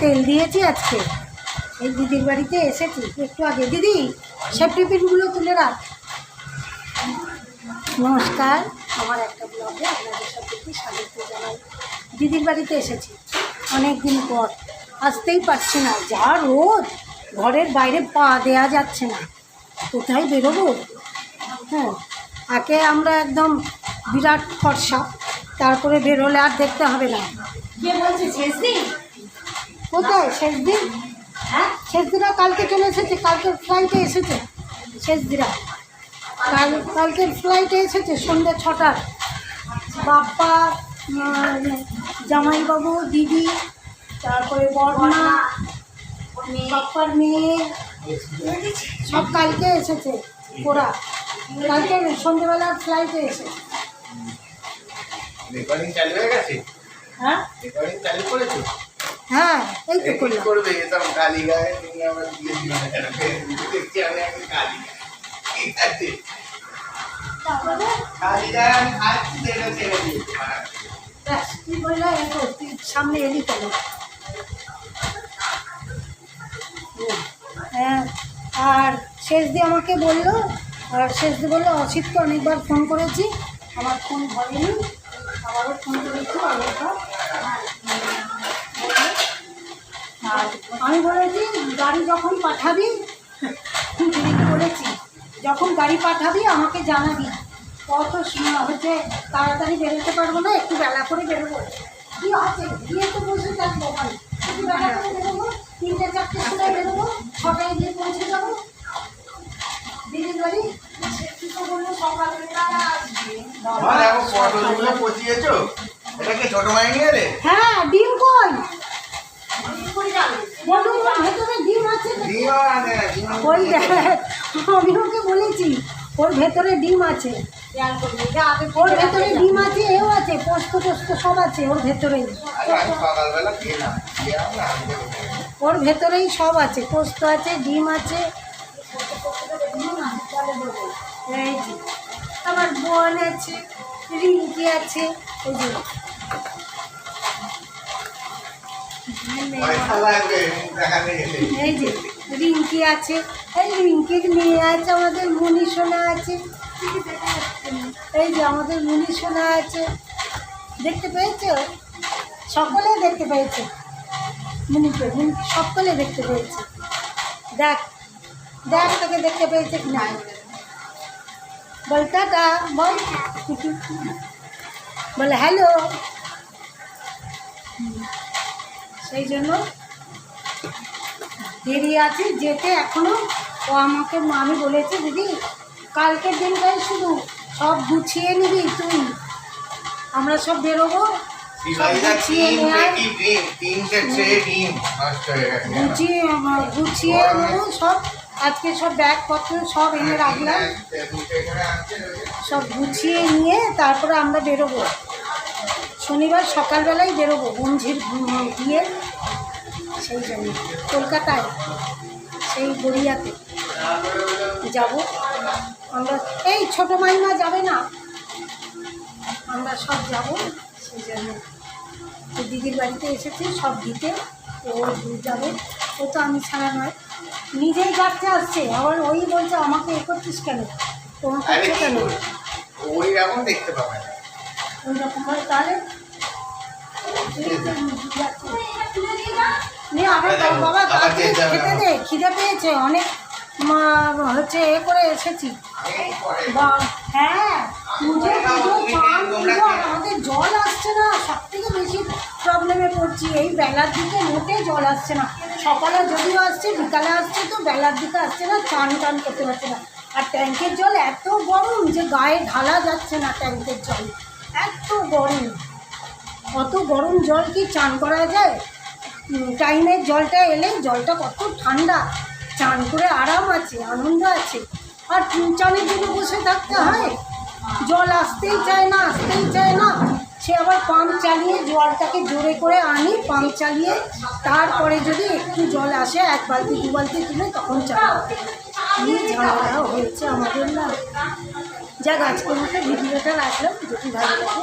তেল দিয়েছি আজকে। এই দিদির বাড়িতে এসেছি। একটু আগে। দিদি সেফটি পিনগুলো তুলে রাখ। নমস্কার। আমার একটা ব্লগে আপনাদের সবাইকে স্বাগত জানাই। দিদির বাড়িতে এসেছি। অনেক দিন পর। আসতেই পারছি না। যা রোদ। ঘরের বাইরে পা দেয়া যাচ্ছে না। কোথায় বেরোবো? হ্যাঁ আগে আমরা একদম বিরাট ফর্সা। তারপরে বেরোলে আর দেখতে হবে না। কে বলছে, শেষ কোথায়? শেষ দিন? হ্যাঁ? শেষ দিরা কালকে চলে এসেছে। কালকে ফ্লাইটে এসেছে। শেষ দিরা কাল কালকের ফ্লাইটে এসেছে সন্ধ্যে ছটার। বাপ্পা জামাইবাবু দিদি তারপরে বর্মা বাপ্পার মেয়ে সব কালকে এসেছে ওরা। কালকে সন্ধ্যেবেলার ফ্লাইটে এসেছে। রেকর্ডিং চালু হয়ে গেছে? হ্যাঁ? রেকর্ডিং চালু করেছ? হ্যাঁ এই তো কি করলাম। করবে? এসব কালী গায়ে তুমি আবার দিয়ে দিবে দেখছি আমি এখন কালী ঠিক আছে? তারপরে কালী গায়ে আমি খাচ্ছি সেটা ছেড়ে দিয়েছি ব্যাস তুই বললে? এতো তুই সামনে এলি কেন হ্যাঁ আর শেষ দিয়ে আমাকে বলল আর শেষ দিয়ে বলল অসিতকে অনেকবার ফোন করেছি। আমার ফোন ধরেনি। আবারও ফোন করেছি অনেকবার আর আমি বলেছি গাড়ি যখন পাঠাবি দিদিকে বলেছি যখন গাড়ি পাঠাবি আমাকে জানাবি। কত সময় হচ্ছে তাড়াতাড়ি বেরোতে পারব না একটু বেলা করে বেরোবো। কি আছে? গিয়ে তো বসে থাকব একটু বেলা করে বেরোবো তিনটে চারটে সময় বেরোবো ছটায় গিয়ে পৌঁছে যাব। দিদির বাড়ি। সকালবেলা আসবে হ্যাঁ ডিম কই? বলুন ভেতরে ডিম আছে ওই আমি ওকে বলেছি ওর ভেতরে ডিম আছে। ওর ভেতরে ডিম আছে এও আছে পোস্ত পোস্ত সব আছে ওর ভেতরেই। খেলাম। ওর ভেতরেই সব আছে পোস্ত আছে ডিম আছে। এই আমার বোন আছে রিঙ্কি আছে এই যে। এই যে, রিঙ্কি আছে। এই রিঙ্কির মেয়ে আছে, আমাদের মনি সোনা আছে। এই যে, আমাদের মনি সোনা আছে। দেখতে পেয়েছ? সকলে দেখতে পেয়েছে। মুনিকে, মুনি সকলে দেখতে পেয়েছে। দেখ দেখ তোকে দেখতে পেয়েছে কি না বল, টাটা, বল। বলে, হ্যালো। সেই জন্য দেরি আছে যেতে এখনও। ও আমাকে আমি বলেছি দিদি কালকের দিনটাই শুধু সব গুছিয়ে নিবি তুই। আমরা সব বেরোবো গুছিয়ে হয়ে গুছিয়ে আহ, গুছিয়ে নেব সব। আজকে সব ব্যাগপত্র সব এনে রাখলাম। সব গুছিয়ে নিয়ে তারপরে আমরা বেরোবো। শনিবার সকালবেলায় বেরোবো বঞ্ঝির গিয়ে। সেই জন্য কলকাতায় সেই গড়িয়াতে যাব। আমরা এই ছোটো মাইমা যাবে না। আমরা সব যাব সেই জন্য তো দিদির বাড়িতে এসেছে সব দিতে। ও যাবে ও তো আমি ছাড়া নয়। নিজেই যাচ্ছে আসছে আবার ওই বলছে আমাকে এ করছিস কেন? তোমার আরে করছ কি কেন? ওই রকম দেখতে পাবে ওই রকম তাহলে খিদে পেয়েছে অনেক হচ্ছে এ করে এসেছি। হ্যাঁ পুজো পুজো। আমাদের জল আসছে না সব থেকে বেশি প্রবলেমে পড়ছি। এই বেলার দিকে মোটে জল আসছে না। সকালে যদিও আসছে বিকালে আসছে তো বেলার দিকে আসছে না চান টান করতে পারছে না। আর ট্যাঙ্কের জল এত গরম যে গায়ে ঢালা যাচ্ছে না ট্যাঙ্কের জল। এত গরম। অত গরম জল কি চান করা যায়? টাইমের জলটা এলে জলটা কত ঠান্ডা। চান করে আরাম আছে, আনন্দ আছে। আর চানের জন্য বসে থাকতে হয়। জল আসতেই চায় না, আসতেই চায় না। সে আবার পাম্প চালিয়ে জলটাকে জোরে করে আনি পাম্প চালিয়ে তারপরে যদি একটু জল আসে, এক বালতি, দু বালতি তুলে তখন চালাও। কি ঝামেলা হয়েছে আমাদের না। যাক আজকের মতো ভিডিওটা রাখলাম। যদি ভালো লাগে